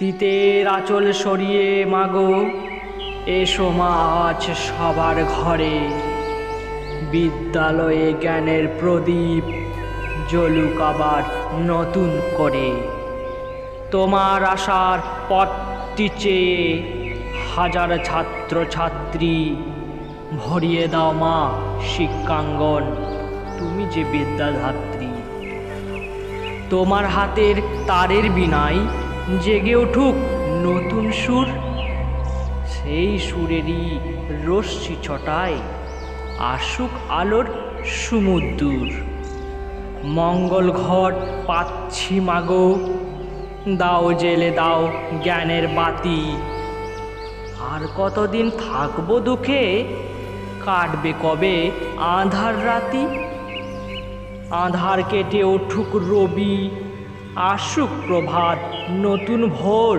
শীতের আঁচল সরিয়ে মাগো। এসো মাছ সবার ঘরে। বিদ্যালয়ে জ্ঞানের প্রদীপ জ্বলুক আবার নতুন করে। তোমার আশার পথটি চেয়ে হাজার ছাত্র ছাত্রী ভরিয়ে দাও মা শিক্ষাঙ্গন। তুমি যে বিদ্যাধাত্রী। তোমার হাতের তারের বিনায় জেগে উঠুক নতুন সুর। সেই সুরেরই রশ্মি ছটায় আসুক আলোর সমুদ্র মঙ্গল ঘট পাচ্ছি মাগো, দাও জেলে দাও জ্ঞানের বাতি। আর কতদিন থাকব দুঃখে, কাটবে কবে আধার রাতি? আধার কেটে উঠুক রবি আসুক প্রভাত নতুন ভোর।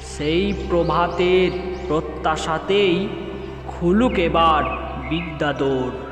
সেই প্রভাতের প্রত্যাশাতেই খুলুক এবার বিদ্যাদোর